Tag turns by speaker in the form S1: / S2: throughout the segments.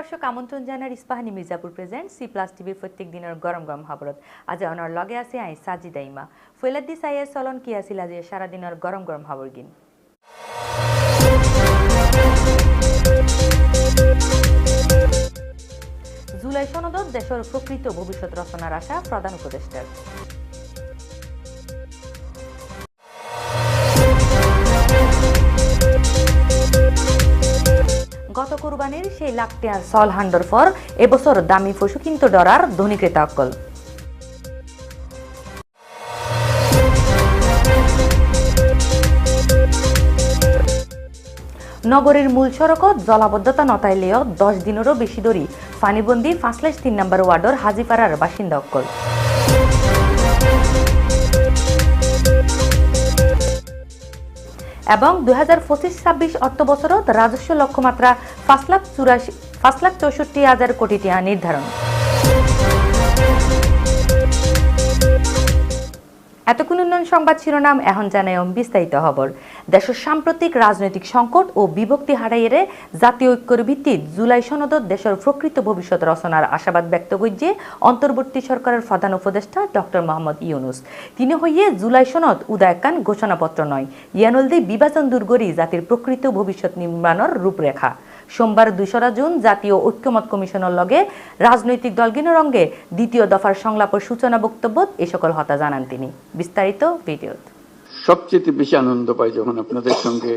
S1: দর্শক, আমন্ত্রণ জানার Ispahani Mirzapur present C plus টিভির প্রত্যেক দিনের গরম গরম খবরত। আজ অনার লগে আছে আই সাজিদা ইমা। ফৈলাদ্দি সাইয়ের চলন কি আছিল আজি? সারাদিনের গরম গরম খবর গিন। জুলাই সনদত দেশের প্রকৃত ভবিষ্যৎ রচনার আশা প্রধান উপদেষ্টার গত কোরবানির সেই লাখ টিয়ার সল হান্ডর ফর এবছর দামি পশু কিন্তু ডরার ধনী ক্রেতা অকল নগরীর মূল সড়কত জলাবদ্ধতা নতাইলেও দশ দিনেরও বেশি দরি ফানিবন্দি ফাঁসলাইশ তিন নম্বর ওয়ার্ডর হাজিপাড়ার বাসিন্দা অকল এবং দুই হাজার পঁচিশ ছাব্বিশ অর্থ বছরত রাজস্ব লক্ষ্যমাত্রা পাঁচ লাখ চুরাশি পাঁচ লাখ চৌষট্টি হাজার কোটি টাকা নির্ধারণ। এতক্ষণ উন্নয়ন সংবাদ শিরোনাম, এখন জানায় বিস্তারিত খবর। দেশের সাম্প্রতিক রাজনৈতিক সংকট ও বিভক্তি হারাইয়ে জাতীয় ঐক্যর ভিত্তিত জুলাই সনদত দেশের প্রকৃত ভবিষ্যৎ রচনার আশাবাদ ব্যক্ত করছে অন্তর্বর্তী সরকারের প্রধান উপদেষ্টা ডক্টর মোহাম্মদ ইউনুস। তিনি হইয়ে জুলাই সনদ উদয়কান ঘোষণাপত্র নয়। ইয়ানলদি বিভাজন দূর জাতির প্রকৃত ভবিষ্যৎ নির্মাণের রূপরেখা। সোমবার দুশরা জুন জাতীয় ঐক্যমত কমিশনের লগে রাজনৈতিক দলগিনের রঙ্গে দ্বিতীয় দফার সংলাপের সূচনা বক্তব্য এ সকল হতা জানান তিনি। বিস্তারিত ভিডিও
S2: সবচেয়ে বেশি আনন্দ পাই যখন আপনাদের সঙ্গে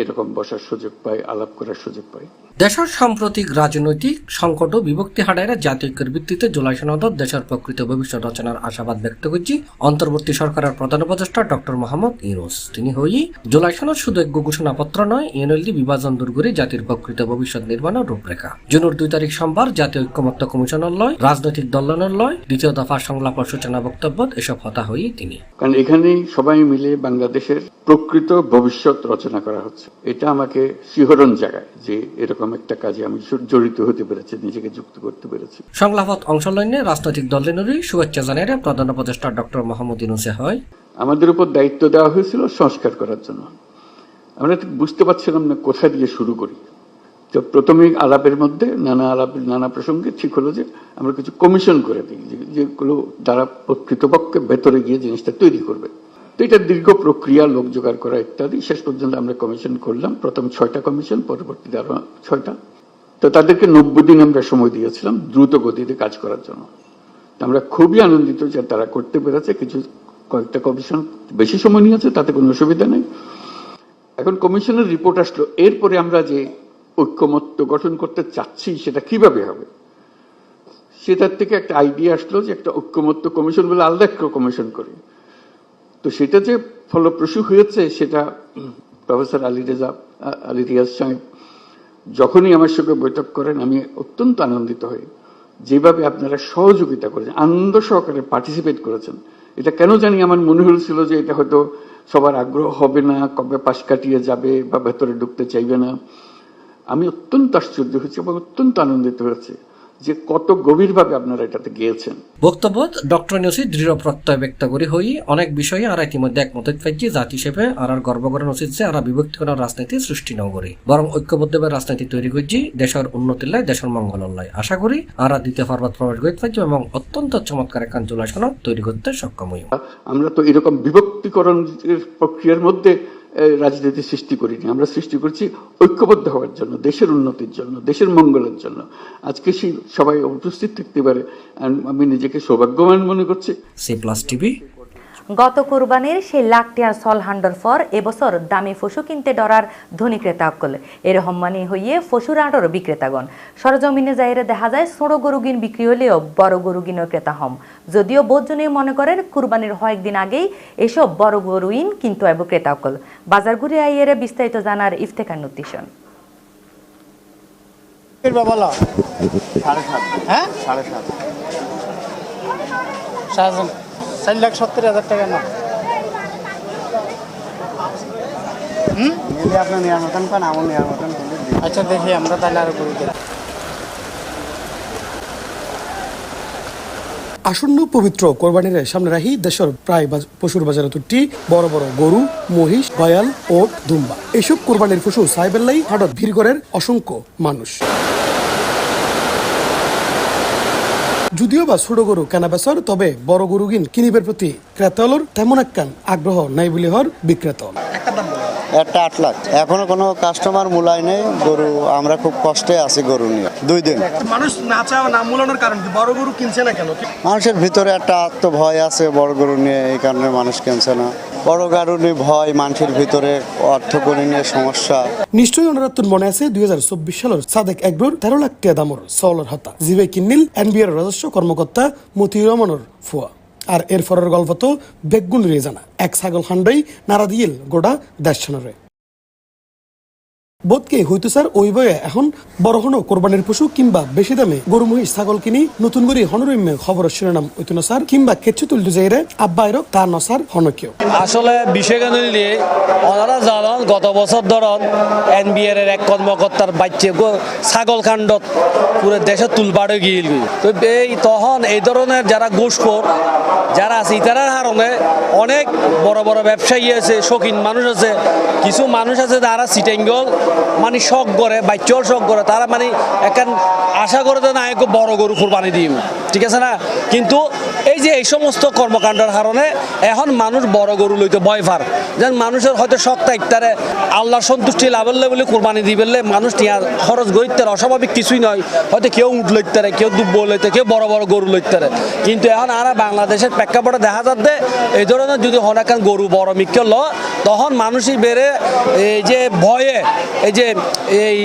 S2: এরকম বসার সুযোগ পাই আলাপ করার সুযোগ পাই।
S3: দেশের সাম্প্রতিক রাজনৈতিক সংকট ও বিভক্তি হারাইরা জাতীয় ভিত্তিতে জুলাই দেশের প্রকৃত ভবিষ্যৎ রচনার আশাবাদ ব্যক্ত করছি। অন্তর্বর্তী সরকারের প্রধান উপদেষ্টা ডক্টর মোহাম্মদ ইউনুস। তিনি হই জুলাই সনদ শুধু এক ঘোষণাপত্র নয় এনএলডি বিভাজন দূর করে জাতির প্রকৃত ভবিষ্যৎ নির্মাণের রূপরেখা। জুনের দুই তারিখ সোমবার জাতীয় ঐক্যমত্য কমিশনের লয় রাজনৈতিক দলনের লয় দ্বিতীয় দফা সংলাপের সূচনা বক্তব্য এসব হতা হই তিনি।
S2: কারণ এখানেই সবাই মিলে বাংলাদেশের প্রকৃত ভবিষ্যৎ রচনা করা হচ্ছে। এটা আমাকে শিহরণ জাগায় যে এরকম একটা কাজে আমি জড়িত হতে পেরেছি নিজেকে যুক্ত করতে পেরেছি।
S3: সংলাপত অংশ লইনে রাজনৈতিক দলেরই শুভেচ্ছা জানাই প্রধান উপদেষ্টা ডক্টর মোহাম্মদ ইউনুসে হয়।
S2: আমাদের উপর দায়িত্ব দেওয়া হয়েছিল সংস্কার করার জন্য। আমরা ঠিক বুঝতে পারছিলাম না কোথা দিয়ে শুরু করি। তো প্রথমে আলাপের মধ্যে নানা আলাপের নানা প্রসঙ্গে ঠিক হলো যে আমরা কিছু কমিশন করে দিই যেগুলো দ্বারা প্রকৃতপক্ষে ভেতরে গিয়ে জিনিসটা তৈরি করবে। তো এটা দীর্ঘ প্রক্রিয়া, লোক জোগাড় করা ইত্যাদি। শেষ পর্যন্ত আমরা কমিশন করলাম। প্রথম ছয়টা কমিশন পরবর্তীতে আরও ছয়টা। তো তাদেরকে নব্বই দিন আমরা সময় দিয়েছিলাম দ্রুত গতিতে কাজ করার জন্য। আমরা খুবই আনন্দিত যে তারা করতে পেরেছে। কিছু, কয়েকটা কমিশন বেশি সময় নিয়েছে, তাতে কোনো অসুবিধা নেই। এখন কমিশনের রিপোর্ট আসলো। এরপরে আমরা যে ঐক্যমত্য গঠন করতে চাচ্ছি, সেটা কীভাবে হবে? সেটার থেকে একটা আইডিয়া আসলো যে একটা ঐক্যমত্য কমিশন বলে আলাদা একটা কমিশন করি। তো সেটা যে ফলপ্রসূ হয়েছে, সেটা প্রফেসর আলী রেজা, আলী রিয়াজ সাহেব যখনই আমার সঙ্গে বৈঠক করেন, আমি অত্যন্ত আনন্দিত হই। যেভাবে আপনারা সহযোগিতা করেছেন, আনন্দ সহকারে পার্টিসিপেট করেছেন, এটা কেন জানি আমার মনে হয়েছিল যে এটা হয়তো সবার আগ্রহ হবে না, কবে পাশ কাটিয়ে যাবে বা ভেতরে ঢুকতে চাইবে না। আমি অত্যন্ত আশ্চর্য হয়েছি এবং অত্যন্ত আনন্দিত হয়েছে। যে কত গভীরভাবে আপনারা এটাতে গিয়েছেন।
S3: বক্তব্য ডক্টর নিউসি দৃঢ় প্রত্যয় ব্যক্ত করি হই অনেক বিষয়ে আর ইতিমধ্যে একমত পাইছি জাতি হিসেবে আর আর গর্ব করার উচিত যে আর বিভক্তি করার রাজনীতি সৃষ্টি ন করি। বরং ঐক্যবদ্ধভাবে রাজনীতি তৈরি করছি দেশের উন্নতির লাই দেশের মঙ্গলের লাই আশা করি আর আর দ্বিতীয় পর্বত প্রবেশ করতে পারছি এবং অত্যন্ত চমৎকার এক সনদ তৈরি করতে সক্ষম হই
S2: আমরা তো এরকম বিভক্তিকরণের প্রক্রিয়ার মধ্যে রাজনীতি সৃষ্টি করিনি। আমরা সৃষ্টি করছি ঐক্যবদ্ধ হওয়ার জন্য, দেশের উন্নতির জন্য, দেশের মঙ্গলের জন্য। আজকে সেই সবাই উপস্থিত থাকতে পারে, আমি নিজেকে সৌভাগ্যবান মনে করছি।
S3: সে প্লাস টিভি
S1: গত কোরবানির সেই লাখ টিয়ার সল হান্ডর ফর এবছর দামি পশু কিনতে ডরার ধনী ক্রেতা অকল এরকম মানে হইয়ে পশুর আটর বিক্রেতাগণ। সরজমিনে যাইরে দেখা যায় ছোট গরুগিন বিক্রি হলেও বড় গরুগিনের ক্রেতা হম। যদিও বোধজনে মনে করেন কুরবানির কয়েকদিন আগেই এসব বড় গরুইন কিন্তু আইব ক্রেতা অকল বাজার ঘুরে আইয়েরে বিস্তারিত জানার ইফতেখার নোটিশন।
S4: কিনবা বলো
S5: সাড়ে সাত।
S4: হ্যাঁ?
S5: সাড়ে সাত।
S4: সাড়ে চার লাখ সত্তর হাজার টাকা না।
S5: নিলে আপনার নেওয়ার মতন পান আমার নেওয়ার মতন
S4: আচ্ছা দেখি আমরা তাহলে আরও
S6: আসন্ন পবিত্র কোরবানির সামনে রাখি দেশের প্রায় পশুর বাজারে তুটি বড় বড় গরু মহিষ গয়াল ও দুম্বা। এসব কোরবানির পশু সাইবেল্লাই হাটত ভিড় করেন অসংখ্য মানুষ। যদিও বা ছোট গরু কেনা বেচর তবে বড় গরু কিন কিনিবের প্রতি ক্রেতালর তেমন একখান আগ্রহ নাই বলে হর বিক্রেতা
S5: একটা আট লাখ। এখনও কোনো কাস্টমার মূলায় নেই গরু আমরা খুব কষ্টে আছি গরু নিয়ে। দুই দিন।
S6: মানুষ না চাওয়া না মূলানোর কারণ কি? বড় গরু কিনছে না কেন?
S5: মানুষের ভিতরে একটা আত্মভয় আছে বড় গরু নিয়ে এই কারণে মানুষ কিনছে না। বড় গরু নিয়ে ভয় মানুষের ভিতরে অর্থকরী নিয়ে সমস্যা।
S6: নিশ্চয়ই ওনারা তোর মনে আছে দুই হাজার চব্বিশ সালের সাদেক একব্রোর তেরো লাখ টাকা দামর সওলের হতা। জিবে কিন্নিল এনবিআর রাজস্ব কর্মকর্তা মতিউর রহমানের ফুয়া। আর এরপরের গল্প তো বেগুন রে জানা। এক ছাগল হান্ডাই নারা দিয়েল গোটা দেশছনরে বোধকে হইতো স্যার, ওই বয়ে এখন বড় হনো কোরবানির পশু কিংবা বেশি দামে গরু, মহিষ, ছাগল কিনি, নতুন করে হনরম্য খবরের শিরোনাম ওইতো না স্যার, কিংবা কেচ্ছু তুলতে যাইরে আব্বা এরক, তা নসার হনকেও
S7: আসলে বিষয় কেন নিলে ওনারা জানান, গত বছর ধরন এনবিআর এর এক কর্মকর্তার বাচ্চা ছাগল কাণ্ডত পুরো দেশে তুলবাড়ে গিয়ে তো এই তখন এই ধরনের যারা ঘুষখোর, যারা আছে, ইতারার কারণে অনেক বড় বড় ব্যবসায়ী আছে, শৌখিন মানুষ আছে, কিছু মানুষ আছে যারা সিটেঙ্গল মানে শখ করে বাচ্চাও শখ করে, তারা মানে একান আশা করে যে না এক বড় গরু কোরবানি দিম। ঠিক আছে না? কিন্তু এই যে এই সমস্ত কর্মকাণ্ডের কারণে এখন মানুষ বড় গরু লইতে ভয় পার। যেন মানুষের হয়তো শখ থাকতারে আল্লাহর সন্তুষ্টি লাভের বলে কোরবানি দিবেলে মানুষ টিয়া খরচ গরিতে অস্বাভাবিক কিছুই নয়। হয়তো কেউ উঠ লইতে কেউ দুব্ব লইতে, কেউ বড় বড় গরু লইতে কিন্তু এখন আর বাংলাদেশের প্রেক্ষাপটে দেখা যাচ্ছে, এই ধরনের যদি হনাকান গরু বড় মিক্ষ ল, তখন মানুষই বেড়ে এই যে ভয়ে এই যে এই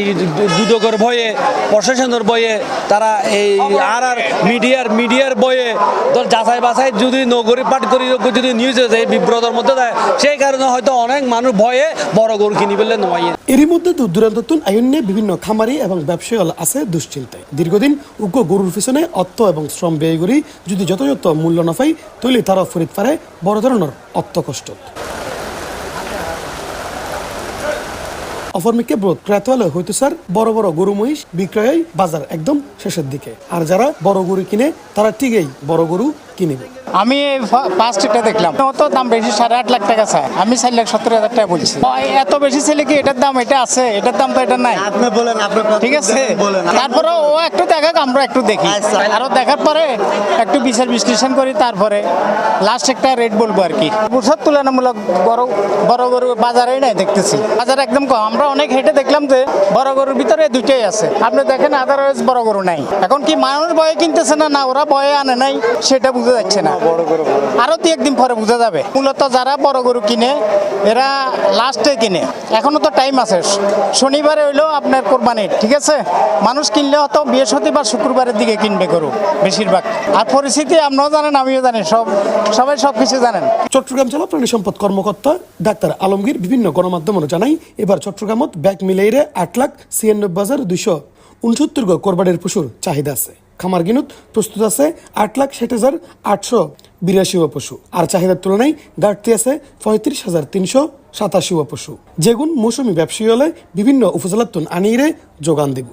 S7: দুদকের ভয়ে, প্রশাসনের ভয়ে, তারা এই আর আর মিডিয়ার মিডিয়ার বয়ে ধর যাচাই বাছাই যদি নগরী পাঠ করি যদি নিউজ নিউজে যায়, বিব্রতর মধ্যে দেয়, সেই কারণে হয়তো অনেক মানুষ ভয়ে বড় গরু কিনি ফেললে নয়
S6: এরই মধ্যে দূর দূরান্ততুন আয়ন্যে বিভিন্ন খামারি এবং ব্যবসায়ী আছে দুশ্চিন্তায়। দীর্ঘদিন উগ্র গরুর পিছনে অর্থ এবং শ্রম ব্যয় করি যদি যথাযথ মূল্য না পাই তৈলে তারা ফরিদ পারে বড় ধরনের অর্থ কষ্ট। অপরমিকে ব্রত ক্রেতা হলে হয়তো স্যার বড় বড় গরু মহিষ বিক্রয় বাজার একদম শেষের দিকে। আর যারা বড় গরু কিনে তারা ঠিকই বড় গরু কিনিবে।
S4: আমি এটা দেখলাম। অত দাম বেশি? সাড়ে আট লাখ টাকা চাই আমি চার লাখ সত্তর হাজার টাকা বলছি। এত বেশি ছেলে কি এটার দাম? এটা আছে এটার দাম তো এটা নাই।
S5: আপনি বলেন আপনি
S4: ঠিক আছে? তারপরে ও একটু দেখাক আমরা একটু দেখি।
S5: আচ্ছা।
S4: আরও দেখার পরে একটু বিচার বিশ্লেষণ করি তারপরে লাস্ট একটা রেট বলব আর কি। বছর তুলনামূলক বড় বড় গরু বাজারেই নাই দেখতেছি। বাজার একদম কম। আমরা অনেক হেঁটে দেখলাম যে বড় গরুর ভিতরে দুইটাই আছে। আপনি দেখেন আদারওয়াইজ বড় গরু নাই। এখন কি মানুষ বয়ে কিনতেছে না না ওরা বয়ে আনে নাই সেটা বোঝা যাচ্ছে না। আরও দু একদিন পরে বোঝা যাবে। মূলত যারা বড় গরু কিনে এরা লাস্টে কিনে। এখনও তো টাইম আছে। শনিবারে হইল আপনার কোরবানির ঠিক আছে? মানুষ কিনলে হয়তো বৃহস্পতিবার শুক্রবারের দিকে কিনবে গরু বেশিরভাগ। আর পরিস্থিতি আপনিও জানেন আমিও জানি সব সবাই সব কিছু জানেন।
S6: চট্টগ্রাম জেলা প্রাণী সম্পদ কর্মকর্তা ডাক্তার আলমগীর বিভিন্ন গণমাধ্যমে জানাই এবার চট্টগ্রামত ব্যাগ মিলাইরে আট লাখ ছিয়ানব্বই হাজার দুইশো উনসত্তর গো কোরবানির পশুর চাহিদা আছে। খামার গিনুত প্রস্তুত আছে আট লাখ ষাট হাজার আটশো বিরাশি ও পশু। আর চাহিদার তুলনায় ঘাটতি আছে পঁয়ত্রিশ হাজার তিনশো সাতাশি ও পশু। যেগুন মৌসুমি ব্যবসায়ী হলে বিভিন্ন উপজেলাতুন আনিয়ে যোগান দিব।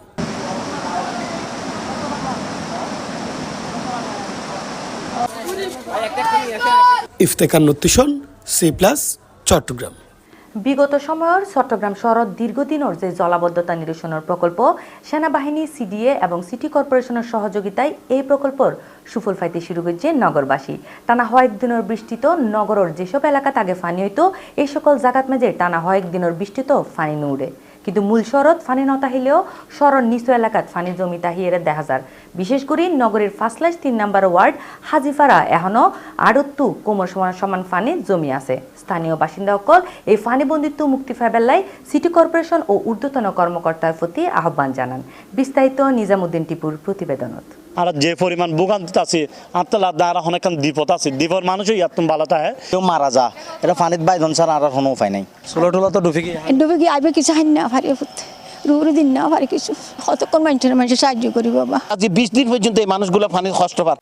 S6: ইফতেখার নতিশন সি প্লাস, চট্টগ্রাম।
S1: বিগত সময়ের চট্টগ্রাম শহরত দীর্ঘদিনের যে জলাবদ্ধতা নিরসনের প্রকল্প, সেনাবাহিনী, সিডিএ এবং সিটি কর্পোরেশনের সহযোগিতায় এই প্রকল্পর সুফল পাইতে শুরু করছে নগরবাসী। টানা হয়েক দিনের বৃষ্টিত নগরের যেসব এলাকা আগে ফানি হইত, এই সকল জাগাত মেজে টানা হয়েক দিনের বৃষ্টিত ফানি নুড়ে। কিন্তু মূল শরৎ ফানি নতাহিলেও শরণ নিচু এলাকাত ফানি জমি তাহিয়ে দেখা যার বিশেষ করে নগরীর ফার্স্টলাইশ তিন নম্বর ওয়ার্ড হাজিফারা এখনও আড়ত্তু কোমর সমান সমান ফানি জমি আছে। স্থানীয় বাসিন্দা বাসিন্দাসকল এই ফানি বন্দিত্ব মুক্তি ফেবেলায় সিটি কর্পোরেশন ও ঊর্ধ্বতন কর্মকর্তার প্রতি আহ্বান জানান বিস্তারিত নিজামুদ্দিন টিপুর প্রতিবেদনত
S8: আর যে পরিমাণ ভোগান্তি আছে আপনার আর অনেকখান বিপদ আছে। দ্বীপের মানুষই ইয়াত ভালো থাকে
S9: কেউ মারা যা। এটা পানিত বাইদন ছাড়া আর কোনো উপায় নাই।
S8: ষোলো টোলা তো ডুবে গিয়ে
S10: ডুবে গিয়ে আইবে কিছু হান না ভারি দিন না ভারি কিছু। কতক্ষণ মানুষের মানুষের সাহায্য করি বাবা।
S9: আজ বিশ দিন পর্যন্ত এই মানুষগুলো পানির কষ্ট পার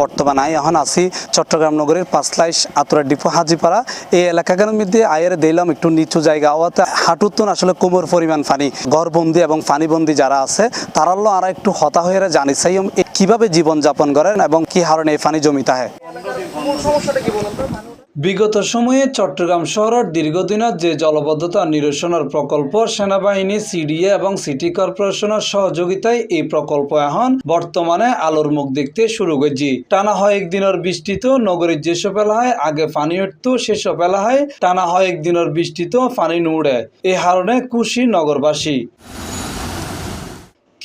S9: বর্তমানে এখন আছি চট্টগ্রাম নগরের পাঁচলাইশ আতুরা ডিপো হাজিপাড়া। এই এলাকাগুলোর মধ্যে আয়ের দিলাম একটু নিচু জায়গা ওতে হাঁটুতন আসলে কোমর পরিমাণ পানি, ঘরবন্দি এবং পানিবন্দি যারা আছে তারাল আর একটু হতা হয়ে জানি চাই কীভাবে জীবনযাপন করেন এবং কি হারণে এই পানি জমিতে হয় বিগত সময়ে চট্টগ্রাম শহরের দীর্ঘদিনের যে জলবদ্ধতা নিরসনের প্রকল্প, সেনাবাহিনী, সিডিএ এবং সিটি কর্পোরেশনের সহযোগিতায় এই প্রকল্প এখন বর্তমানে আলোর মুখ দেখতে শুরু করেছি। টানা হয়েক দিনের বৃষ্টিত নগরীর যেসব এলাকায় আগে পানি উঠত, সেসব এলাকায় টানা হয়েক দিনের বৃষ্টিত পানি নুড়ে। এ কারণে খুশি নগরবাসী।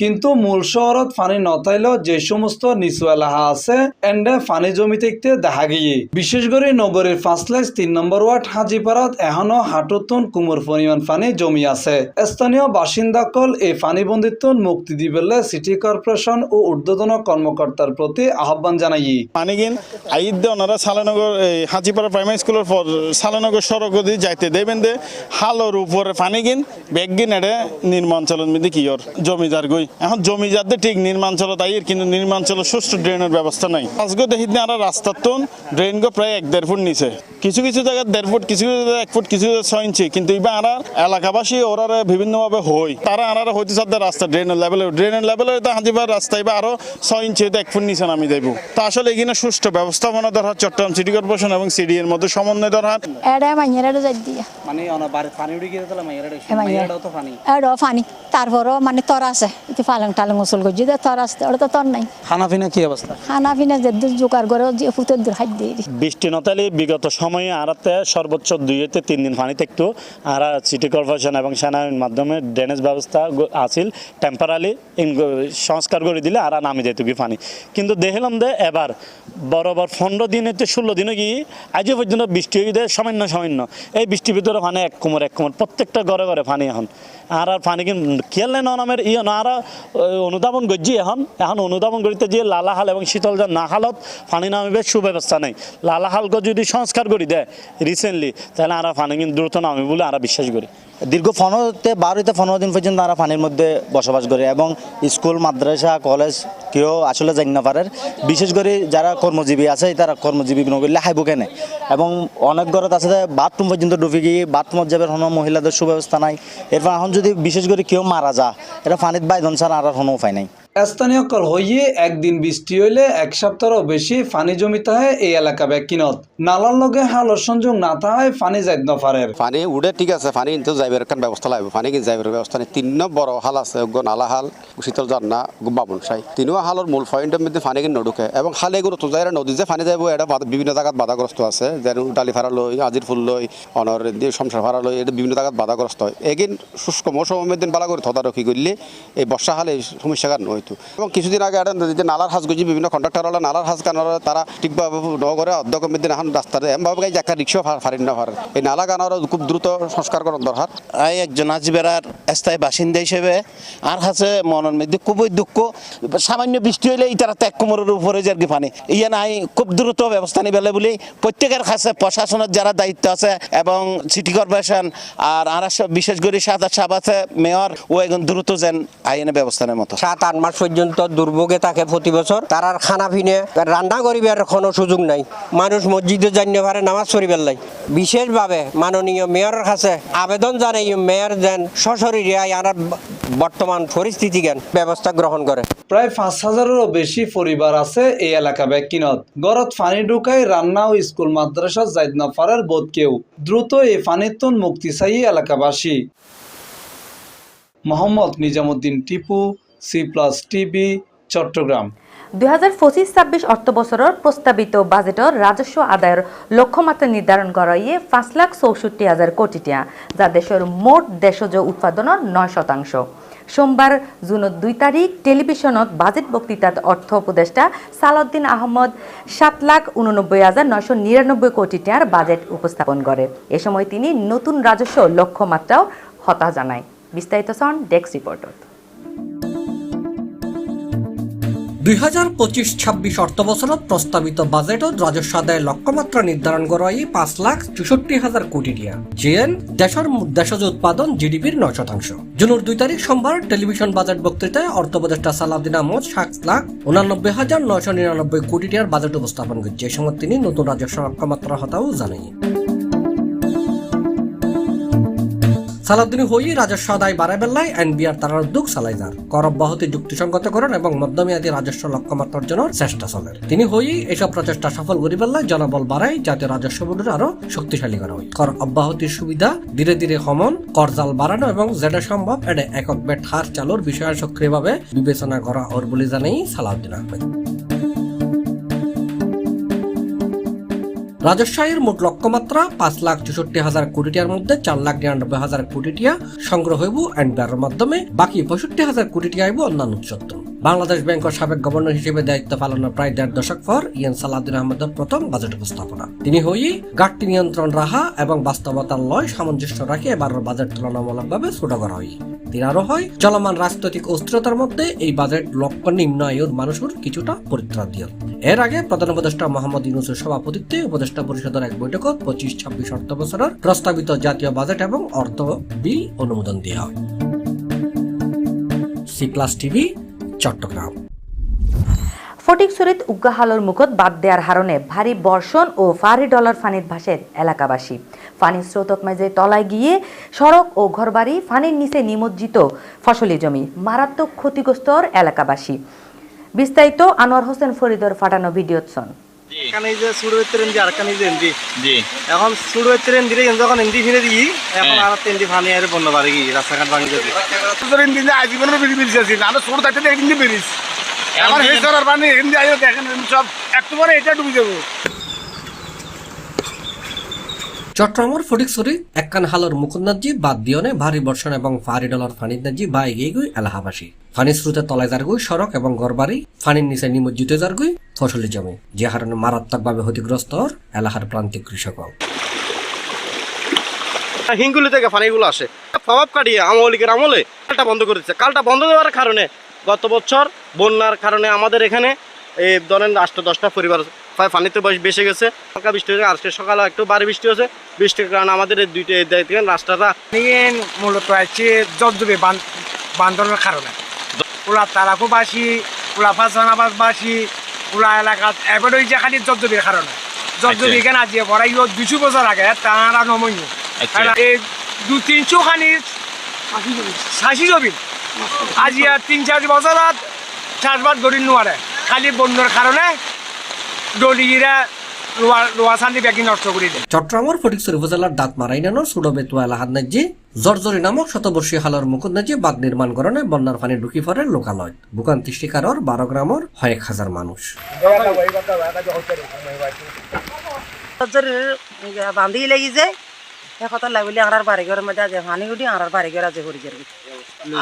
S9: কিন্তু মূল শহরত ফানি নতাইলেও যে সমস্ত নিচু এলাকা আছে এন্ডে ফানি জমি থাকতে দেখা গিয়ে। বিশেষ করে নগরীর লাখ তিন নম্বর ওয়ার্ড হাজিপাড়াত এখনও হাঁটুতুন কুমুর পরিমাণ ফানি জমি আছে। স্থানীয় বাসিন্দাকল এই ফানি বন্দিত্বন মুক্তি দিবেলে সিটি কর্পোরেশন ও ঊর্ধ্বতন কর্মকর্তার প্রতি আহ্বান জানাই
S11: পানিগিন আইদ দে ওনারা সালেনগর হাজিপাড়া প্রাইমারি স্কুলের পর সালেনগর সড়ক দি যাইতে দেবেন দে হালোর উপরে পানিগিন বেগিন এড়ে নির্মাঞ্চলের মধ্যে কি ওর জমিদার গই এখন জমিদার দে ঠিক নির্মাঞ্চল তাইয়ের কিন্তু নির্মাঞ্চল সুষ্ঠু ড্রেনের ব্যবস্থা নাই। আজকে দেখি না আর রাস্তার তুন ড্রেন গো প্রায় এক দেড় ফুট নিচে। কিছু কিছু জায়গায় দেড় ফুট কিছু কিছু এক ফুট কিছু জায়গায় ছয় ইঞ্চি। কিন্তু এবার আর এলাকাবাসী ওরা বিভিন্নভাবে হই তারা আর হইতে সাথে রাস্তা ড্রেনের লেভেলে ড্রেনের লেভেলে তো হাজিবার রাস্তা এবার আরও ছয় ইঞ্চি হইতে এক ফুট নিচে নামি যাইব তা আসলে এখানে সুষ্ঠু ব্যবস্থাপনা দরকার চট্টগ্রাম সিটি কর্পোরেশন এবং সিডি এর মধ্যে সমন্বয় দরকার
S10: দিয়া।
S9: মানে গিয়ে
S10: পানি। তারপরও মানে তর আছে। এতে পালং টালং উসল করছি যে তর আসতে ওটা তো তর নাই।
S9: খানা পিনা কি অবস্থা?
S10: খানা পিনা যে জোগাড় করে যে ফুটের দূর হাত দিয়ে
S8: বৃষ্টি নতালে বিগত সময়ে আড়াতে সর্বোচ্চ দুই হতে তিন দিন পানি থাকতো। আর সিটি কর্পোরেশন এবং সেনাবাহিনীর মাধ্যমে ড্রেনেজ ব্যবস্থা আছিল। টেম্পারালি সংস্কার করে দিলে আর নামি যেত কি পানি। কিন্তু দেখলাম যে এবার বরাবর পনেরো দিন হতে ষোলো দিনে গিয়ে আজও পর্যন্ত বৃষ্টি হয়ে যায় সামান্য সামান্য। এই বৃষ্টির ভিতরে পানি এক কোমর এক কোমর, প্রত্যেকটা ঘরে ঘরে পানি এখন। আর আর পানি কিন্তু খেয়ালে ন নামের ইয়ে না, আর অনুধাবন করছি এখন। এখন অনুধাবন করিতে যে লালাহাল এবং শীতল যা না হালত পানি নামিবে সুব্যবস্থা নেই। লালাহালকে যদি সংস্কার করে দেয় রিসেন্টলি তাহলে আর পানি কিন্তু দ্রুত নামে বলে আমরা বিশ্বাস করি।
S12: দীর্ঘ পনেরোতে, বারোতে পনেরো দিন পর্যন্ত তারা পানির মধ্যে বসবাস করে এবং স্কুল, মাদ্রাসা, কলেজ কেউ আসলে যাই না পারে বিশেষ করে যারা কর্মজীবী আছে, তারা কর্মজীবী নগরীলে হাইব কেনে। এবং অনেক ঘরত আছে বাথরুম পর্যন্ত ডুবে গিয়ে বাথরুম যাবে কোনো মহিলাদের সুব্যবস্থা নাই। এরপর এখন যদি বিশেষ করে কেউ মারা যা এটা পানির বাইদন ছাড়া আর কোনো উপায় নাই।
S9: স্থানীয় কল হইয়ে একদিন বৃষ্টি হইলে এক সপ্তাহেরও বেশি পানি জমিতে হয় এই এলাকা ব্যাকিনত নালার লগে হালর সংযোগ না থাকায় পানি যাইত নফারের
S13: পানি উড়ে ঠিক আছে, পানি কিন্তু যাইবার একটা ব্যবস্থা লাগবে? পানি কিন্তু যাইবার ব্যবস্থা নেই। তিন বড় হাল আছে নালা হাল, শীতল জান্না বাবন সাই তিনিও হালের মূল পয়েন্টের মধ্যে পানি কিন্তু নডুকে এবং খালে এগুলো তো যাই নদী যে পানি যাইব, এটা বিভিন্ন জায়গাত বাধাগ্রস্ত আছে। যেন ডালি ফাড়া লই, আজির ফুল লই, অনর সংসার ফাড়া লই, এটা বিভিন্ন জায়গাত বাধাগ্রস্ত হয়। এগিন শুষ্ক মৌসুমের দিন বালা করে তদারকি করলে এই বর্ষা হালে এই সমস্যা হইতো এবং কিছুদিন আগে একটা যে নালার হাজ গেছি বিভিন্ন কন্ট্রাক্টর হলে নালার হাজ কানার তারা ঠিকভাবে নগরে অর্ধকমের দিন এখন রাস্তাতে এমভাবে গাই একটা রিক্সা ফারিন না পারে। এই নালা গানার খুব দ্রুত সংস্কার করার দরকার।
S12: আমি একজন আজিবেড়ার স্থায়ী বাসিন্দা হিসেবে আর কাছে মনের মধ্যে খুবই দুঃখ। সামান্য বৃষ্টি হইলে তারা ত্যাগ কোমরের উপরে যে আর কি পানি। ইয়ে নাই খুব দ্রুত ব্যবস্থা নিবেলে বলে প্রত্যেকের কাছে প্রশাসনের যারা দায়িত্ব আছে এবং সিটি কর্পোরেশন আর আর বিশেষ করে সাদা সাহেব আছে মেয়র ও এখন দ্রুত যেন আইনে ব্যবস্থা নেওয়ার মতো।
S4: সাত আট মাস পর্যন্ত দুর্ভোগে থাকে প্রতি বছর। তার আর খানা পিনে রান্না করিবার কোনো সুযোগ নাই। মানুষ মসজিদে জানিয়ে পারে, নামাজ পড়িবার লাই। বিশেষভাবে মাননীয় মেয়রের কাছে আবেদন জানাই, মেয়র যেন সশরীরে আর বর্তমান পরিস্থিতি জ্ঞান ব্যবস্থা গ্রহণ করে।
S9: প্রায় পাঁচ হাজারেরও বেশি পরিবার আছে এই এলাকা ব্যাকিনত গরত পানি ঢুকাই রান্না ও স্কুল, মাদ্রাসা যাইত নফারের বোধ কেউ দ্রুত এই পানিত্তন মুক্তি চাই এলাকাবাসী। Mohammad Nizamuddin Tipu C plus TV Chittagong.
S1: দুই হাজার পঁচিশ, ছাব্বিশ অর্থ প্রস্তাবিত বাজেটর রাজস্ব আদায়ের লক্ষ্যমাত্রা নির্ধারণ করা ইয়ে পাঁচ লাখ চৌষট্টি হাজার কোটি টিয়া যা দেশের মোট দেশজ উৎপাদনের নয় শতাংশ। সোমবার জুনত দুই তারিখ টেলিভিশনত বাজেট বক্তৃতাত অর্থ উপদেষ্টা সালাউদ্দিন আহমদ সাত লাখ উননব্বই হাজার নয়শো নিরানব্বই কোটি টিয়ার বাজেট উপস্থাপন করে। এ সময় তিনি নতুন রাজস্ব লক্ষ্যমাত্রাও হতা জানায়। বিস্তারিত সন ডেস্ক রিপোর্টত।
S3: দুই হাজার পঁচিশ ছাব্বিশ অর্থ বছরত প্রস্তাবিত বাজেটত রাজস্ব আদায়ের লক্ষ্যমাত্রা নির্ধারণ করা পাঁচ লাখ চৌষট্টি হাজার কোটি টিয়া জেএন, দেশের দেশজ উৎপাদন, জিডিপির নয় শতাংশ। জুনের দুই তারিখ সোমবার টেলিভিশন বাজেট বক্তৃতায় অর্থ উপদেষ্টা সালাউদ্দিন আহমদ সাত লাখ উনানব্বই হাজার নয়শো নিরানব্বই কোটি টিয়ার বাজেট উপস্থাপন করছে। এ সময় তিনি নতুন রাজস্ব লক্ষ্যমাত্রা হতাও জানাই সালাউদ্দিন হই রাজস্ব আদায় বাড়ায় বেলায় এনবিআর তার উদ্যোগ চালাইজার কর অব্যাহতি যুক্তিসঙ্গতকরণ এবং মধ্যমেয়াদী রাজস্ব লক্ষ্যমাত্রা অর্জনের চেষ্টা চলে তিনি হই এসব প্রচেষ্টা সফল করি বেলায় জনবল বাড়ায় জাতীয় রাজস্ব বোর্ডের আরও শক্তিশালী করা হয়। কর অব্যাহতির সুবিধা, ধীরে ধীরে হমন করজাল বাড়ানো এবং যেটা সম্ভব এটা একক বেট হার চালুর বিষয়ে সক্রিয়ভাবে বিবেচনা করা ওর বলে জানাই সালাউদ্দিন আহমেদ। রাজস্ব আয়ের মোট লক্ষ্যমাত্রা পাঁচ লাখ চৌষট্টি হাজার কোটি টাকার মধ্যে চার লাখ নিরানব্বই হাজার কোটি টিয়া সংগ্রহ হইব এনবিআর মাধ্যমে, বাকি পঁয়ষট্টি হাজার কোটি টিয়া আইব অন্যান্য উৎসত্ব বাংলাদেশ ব্যাংকের সাবেক গভর্নর হিসেবে দায়িত্ব পালনের প্রায় দেড় দশক পর ইয়ান সালাউদ্দিন আহমেদের প্রথম বাজেট উপস্থাপনা। তিনি হই ঘাটতি নিয়ন্ত্রণ রাখা এবং বাস্তবতার লয় সামঞ্জস্য রাখে এবারের বাজেট তুলনামূলকভাবে ছোট করা হয় তিনি হয়, চলমান রাজনৈতিক অস্থিরতার মধ্যে এই বাজেট লক্ষ্য নিম্ন আয়ুর মানুষের কিছুটা পরিত্রাণ দিয়ে এর আগে প্রধান উপদেষ্টা মোহাম্মদ ইউনুসের সভাপতিত্বে উপদেষ্টা পরিষদের এক বৈঠকত পঁচিশ ছাব্বিশ অর্থ বছরের প্রস্তাবিত জাতীয় বাজেট এবং অর্থ বিল অনুমোদন দেওয়া হয়। C plus TV Chittagong.
S1: ফটিকছড়িত উগ্গাহালর মুখত বাদ দেওয়ার হারণে ভারী বর্ষণ ও ফারি ডলার ফানির ভাসের এলাকাবাসী। ফানির স্রোতক মাঝে তলায় গিয়ে সড়ক ও ঘরবাড়ি ফানির নিচে নিমজ্জিত ফসলি জমি, মারাত্মক ক্ষতিগ্রস্তর এলাকাবাসী। বিস্তারিত আনোয়ার হোসেন ফরিদর ফাটানো ভিডিওৎসন
S4: এখানে যে সুড়ো ট্রেন হিন্দি জি। এখন সুড়ো ট্রেন দিলে যখন হিন্দি ফিরে দিই এখন আর তিনটি ফানি আর বন্ধ পারে কি রাস্তাঘাট ভাঙি যাবে।
S11: হিন্দি আজীবনের বেশি বেরিয়েছে আছিল আমরা ছোট থাকতে কিন্তু বেরিয়েছি। এখন হেস ধরার পানি হিন্দি আইও দেখেন সব একটু পরে এটা ডুবে যাব।
S3: চট্টগ্রামের ফটিকছড়ি একখান হালর মুকুন্দাজি বাদ দিয়নে ভারী বর্ষণ এবং ফারি ডলার ফানির নাজি বা এগিয়ে গুই এলাহাবাসী। ফানি স্রোতে তলায় যারগুই সড়ক এবং গড়বাড়ি ফানির নিচে নিমজ্জিত যারগুই ফসলি জমি, যে হারণে মারাত্মকভাবে ক্ষতিগ্রস্ত হর এলাহার প্রান্তিক কৃষক
S4: হিঙ্গুলি থেকে পানিগুলো আসে। প্রভাব কাটিয়ে আমলিকের আমলে কালটা বন্ধ করে দিচ্ছে। কালটা বন্ধ দেওয়ার কারণে গত বছর বন্যার কারণে আমাদের এখানে এই ধরেন আটটা দশটা পরিবার পানিতে বয়স বেসে গেছে। হালকা বৃষ্টি হয়েছে আজকে সকালে একটু বাড়ি বৃষ্টি হয়েছে। বৃষ্টির কারণে আমাদের এই দুইটা দেখেন রাস্তাটা।
S14: মূলত আছে জবজবে বান্দরের কারণে। ওলা তারাকুবাসী ওলা ফাসানাবাদবাসী ওলা এলাকাত এবার ওই যে খালি জবজবির কারণে। জবজবি কেন আজি পড়াই দুশো বছর আগে তারা নমন্য। এই দু তিনশো খানি শাসি জবি আজি আর তিন চার বছৰত চাষবাদ গড়ি নোৱাৰে খালি বন্যৰ কাৰণে দিয়ে।
S3: চট্টগ্রামের ফটিকছড়ি উপজেলার দাঁত মারাইনানো সুডো বেতুয়া এলাহার নাজি জর্জরি নামক শতবর্ষী হালর মুকুদ নাজি বাদ নির্মাণ করণে বন্যার পানি ঢুকি পড়ে লোকালয়। ভূকান্তি শিকারর বারো গ্রামের কয়েক হাজার মানুষ।
S15: বান্ধি লাগিছে সেই কথা লাগিলে আঁড়ার বাড়ি ঘরের মধ্যে আছে পানি গুটি আঁড়ার বাড়ি ঘর আছে হরি যারবি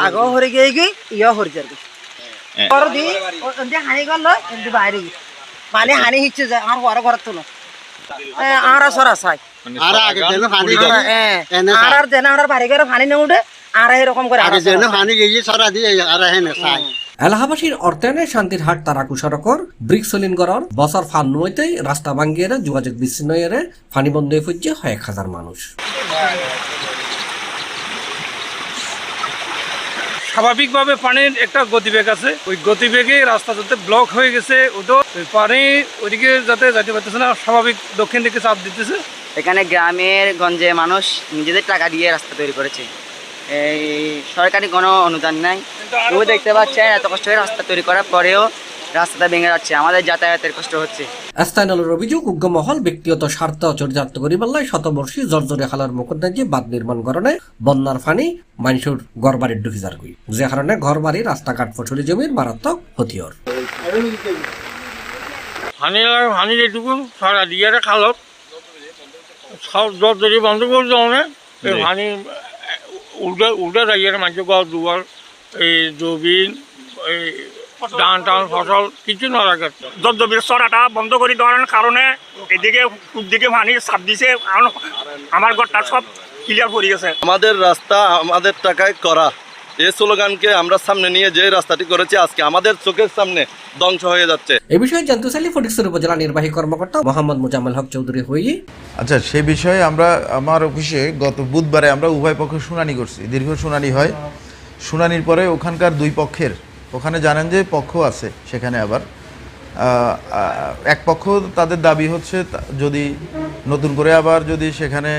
S15: আগো হরি গিয়ে গই ইয় হরি দি হানি গেল বাইরে গি পানি হানি হিচ্ছে যায় আর ঘর ঘর তুলো। আঁড়া সরা চাই
S5: আর আগে যেন পানি
S15: আঁড়ার দেন আঁড়ার বাড়ি ঘরে পানি না উঠে আর এরকম করে
S5: আগে যেন গিয়ে সারা দিয়ে আর হেনে চাই
S3: এলাহাবাসীর অর্থায়নে শান্তির হাট তারাকু সড়কর ব্রিক্সলিনগড়র বছর ফান নইতেই রাস্তা ভাঙ্গিয়ে যোগাযোগ বিচ্ছিন্ন এরে ফানি বন্ধ হয়ে ফুটছে কয়েক হাজার মানুষ।
S14: স্বাভাবিকভাবে পানির একটা গতিবেগ আছে। ওই গতিবেগে রাস্তা যাতে ব্লক হয়ে গেছে ওটা ওই পানি ওইদিকে যাতে যাইতে পারতেছে না স্বাভাবিক দক্ষিণ দিকে চাপ দিতেছে।
S15: এখানে গ্রামের গঞ্জে মানুষ নিজেদের টাকা দিয়ে রাস্তা তৈরি করেছে। এই সরকারি কোনো অনুদান নাই। তুমি দেখতে পাচ্ছেন এত কষ্ট করে রাস্তা তৈরি করার পরেও রাস্তাটা ভেঙে যাচ্ছে আমাদের যাতায়াতের কষ্ট হচ্ছে।
S3: স্থানীয় অভিযোগ উগ্রমহল ব্যক্তিগত স্বার্থ চরিতার্থ করিবাল্লাই শতবর্ষী জর্জরে হালার মুকুদ্দাজি বাদ নির্মাণ করণে বন্যার ফানি মানুষের ঘর বাড়ির ঢুকি যার গই যে কারণে ঘর বাড়ি রাস্তাঘাট ফসলি জমির মারাত্মক
S14: হানি লাগে হানি যেটুকু সারা দিয়ে খালত। সব জল যদি বন্ধ করে দেওয়া এই পানি উল্টে উল্টে যাইয়ে মানুষ ঘর দুয়ার এই জবিন এই ধান টান ফসল। কিছু না লাগে
S11: সরাটা বন্ধ করে দেওয়ার কারণে এদিকে দিকে পানি চাপ দিছে আমার ঘরটা সব ক্লিয়ার পড়ে গেছে।
S16: আমাদের রাস্তা আমাদের টাকায় করা। এই স্লোগানকে আমরা সামনে নিয়ে যে রাস্তাটি করেছি আজকে আমাদের চোখের সামনে ধ্বংস হয়ে যাচ্ছে।
S3: এ বিষয়ে জানতে চাইলে ফটিকছড়ি উপজেলা নির্বাহী কর্মকর্তা মোহাম্মদ মোজাম্মেল হক চৌধুরী হই।
S17: আচ্ছা সে বিষয়ে আমরা আমার অফিসে গত বুধবারে আমরা উভয় পক্ষে শুনানি করছি। দীর্ঘ শুনানি হয়। শুনানির পরে ওখানকার দুই পক্ষের ওখানে জানেন যে পক্ষ আছে সেখানে আবার। এক পক্ষ তাদের দাবি হচ্ছে যদি নতুন করে আবার যদি সেখানে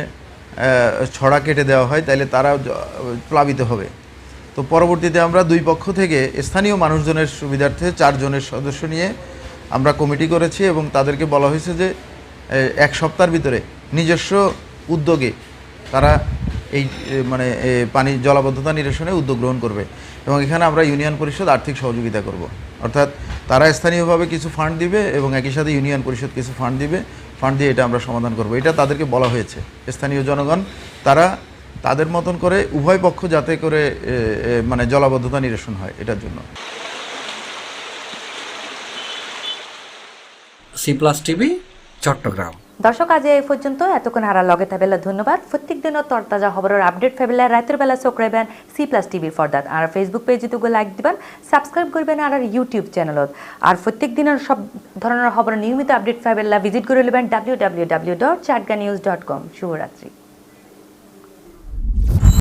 S17: ছড়া কেটে দেওয়া হয় তাহলে তারা প্লাবিত হবে। তো পরবর্তীতে আমরা দুই পক্ষ থেকে স্থানীয় মানুষজনের সুবিধার্থে চারজনের সদস্য নিয়ে আমরা কমিটি করেছি এবং তাদেরকে বলা হয়েছে যে এক সপ্তাহের ভিতরে নিজস্ব উদ্যোগে তারা এই মানে পানি জলাবদ্ধতা নিরসনে উদ্যোগ গ্রহণ করবে। এবং এখানে আমরা ইউনিয়ন পরিষদ আর্থিক সহযোগিতা করব। অর্থাৎ তারা স্থানীয়ভাবে কিছু ফান্ড দিবে এবং একই সাথে ইউনিয়ন পরিষদ কিছু ফান্ড দিবে। ফান্ড দিয়ে এটা আমরা সমাধান করব। এটা তাদেরকে বলা হয়েছে। স্থানীয় জনগণ, তারা তাদের মতন করে উভয় পক্ষ যাতে করে মানে জলাবদ্ধতা নিরসন হয় এটার জন্য।
S3: সি প্লাস টিভি চট্টগ্রাম
S1: দর্শক, আজ এই পর্যন্ত। এতক্ষণ হারা লগে থাকবেলা ধন্যবাদ। প্রত্যেক দিনও তরতাজা খবরের আপডেট ফেবেলা রাতের বেলা চোখ রাখবেন সি প্লাস টিভির ফর্দাত আর ফেসবুক পেজে তো লাইক দিবেন সাবস্ক্রাইব করবেন আর ইউটিউব চ্যানেলত আর প্রত্যেক দিনের সব ধরনের খবর, নিয়মিত আপডেট ফেবেলা ভিজিট করে নেবেন W W W dot Chatga news dot com শুভরাত্রি।